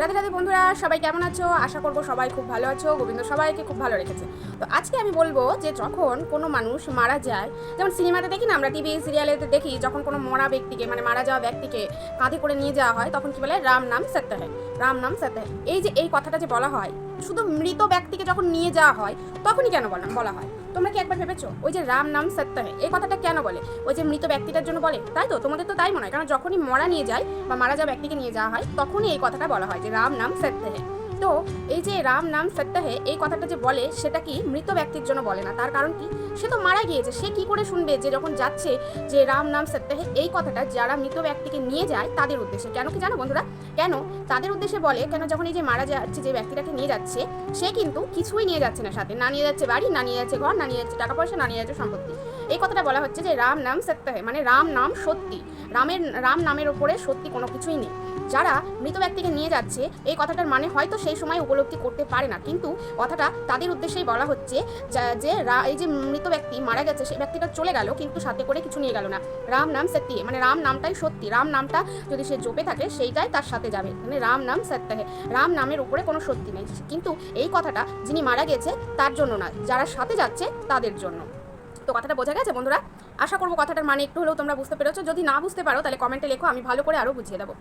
রাধে রাধে বন্ধুরা, সবাই কেমন আছো? আশা করব সবাই খুব ভালো আছো। গোবিন্দ সবাইকে খুব ভালো রেখেছে। তো আজকে আমি বলব যে যখন কোনো মানুষ মারা যায়, যেমন সিনেমাতে দেখি না, আমরা টিভি সিরিয়ালেতে দেখি, যখন কোনো মরা ব্যক্তিকে মানে মারা যাওয়া ব্যক্তিকে কাঁধে করে নিয়ে যাওয়া হয়, তখন কি বলে? রাম নাম সত্য হয় রাম নাম সত্য হয় এই যে এই কথাটা যে বলা হয়, শুধু মৃত ব্যক্তিকে যখন নিয়ে যাওয়া হয়, তখনই কেন বলা বলা হয়? তোমরা কি একবার ভেবেছো? ওই যে রাম নাম সত্য হয় এই কথাটা কেন বলে? ওই যে মৃত ব্যক্তিটার জন্য বলে, তাই তো? তোমাদের তো তাই মনে হয়, কারণ যখনই মরা নিয়ে যায় বা মারা যাওয়া ব্যক্তিকে নিয়ে যাওয়া হয়, তখনই এই কথাটা বলা হয় যে রাম নাম সত্য। হে তো এই যে রাম নাম সত্য হে এই কথাটা যে বলে, সেটা কি মৃত ব্যক্তির জন্য বলে না? তার কারণ কি? সে তো মারা গিয়েছে। সে কি করে শুনবে যে যখন যাচ্ছে যে রাম নাম সত্য হে এই কথাটা, যারা মৃত ব্যক্তিকে নিয়ে যায় তাদের উদ্দেশ্যে? কেন কি জানো বন্ধুরা? কেন? তাদের উদ্দেশ্যে বলে, কেন যখন এই যে মারা যাচ্ছে, যে ব্যক্তিটাকে নিয়ে যাচ্ছে, সে কিন্তু কিছুই নিয়ে যাচ্ছে না সাথে। না নিয়ে যাচ্ছে বাড়ি, না নিয়ে যাচ্ছে ঘর, না নিয়ে যাচ্ছে টাকা পয়সা, না নিয়ে যাচ্ছে সম্পত্তি। এই কথাটা বলা হচ্ছে যে রাম নাম সত্য হে মানে রাম নাম সত্যি। রামের, রাম নামের ওপরে সত্যি কোনো কিছুই নেই। যারা মৃত ব্যক্তিকে নিয়ে যাচ্ছে, এই কথাটার মানে হয়তো সেই সময় উপলব্ধি করতে পারে না। কিন্তু কথাটা তাদের উদ্দেশ্যেই বলা হচ্ছে যা- এই যে মৃত ব্যক্তি মারা গেছে সেই ব্যক্তিটা চলে গেল, কিন্তু সাথে করে কিছু নিয়ে গেল না। রাম নাম সত্যি মানে রাম নামটাই সত্যি। রাম নামটা যদি সে জপে থাকে, সেইটাই তার সাথে যাবে। মানে রাম নাম সত্য হে রাম নামের উপরে কোনো সত্যি নেই। কিন্তু এই কথাটা যিনি মারা গেছে, তার জন্য না যারা সাথে যাচ্ছে, তাদের জন্য। তো কথাটা বোঝা গেছে, বন্ধুরা? আশা করব কথাটার মানে একটু হলেও তোমরা বুঝতে পেরেছ। যদি না বুঝতে পারো, তাহলে কমেন্টে লেখো, আমি ভালো করে আরও বুঝিয়ে দেবো।